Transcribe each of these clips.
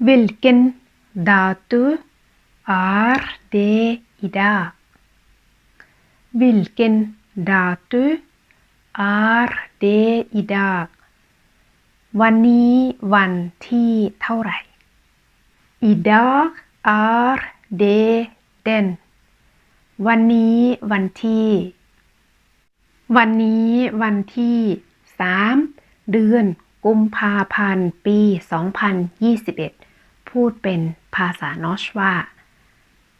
Vilken dato är det idag? Vilken dato är det idag? วันนี้วันที่เท่าไหร่ Idag är det den วันนี้วันที่ วันนี้วันที่3เดือนกุมภาพันธ์ปี 2021 พูดเป็นภาษานอชว่า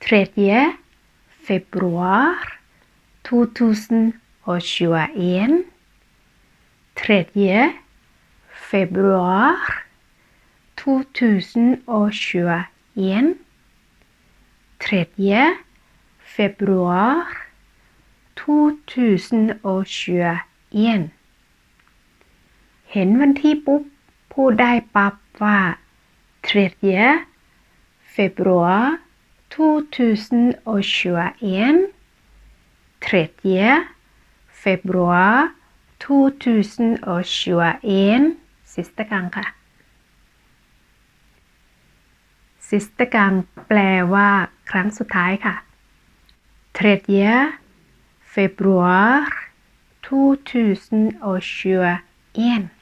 3 februar 2021 3 februar 2021 3 februar 2021เห็นวันที่ปุ๊บ พูดได้ปั๊บว่า 3 februar 2021 3 februar 2021ซิสเตอร์กังค่ะซิสเตอร์กังแปลว่าครั้งสุดท้ายค่ะ3 februar 2021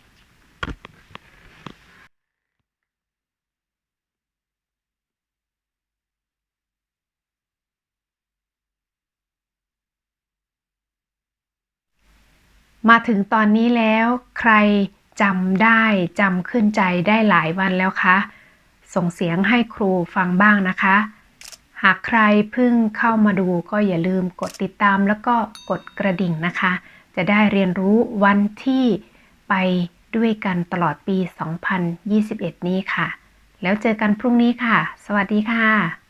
มาถึงตอนนี้แล้ว ใครจำได้จำขึ้นใจได้หลายวันแล้วคะส่งเสียงให้ครูฟังบ้างนะคะ หากใครเพิ่งเข้ามาดูก็อย่าลืมกดติดตามแล้วก็กดกระดิ่งนะคะ จะได้เรียนรู้วันที่ไปด้วยกันตลอดปี 2021 นี้ค่ะ แล้วเจอกันพรุ่งนี้ค่ะ สวัสดีค่ะ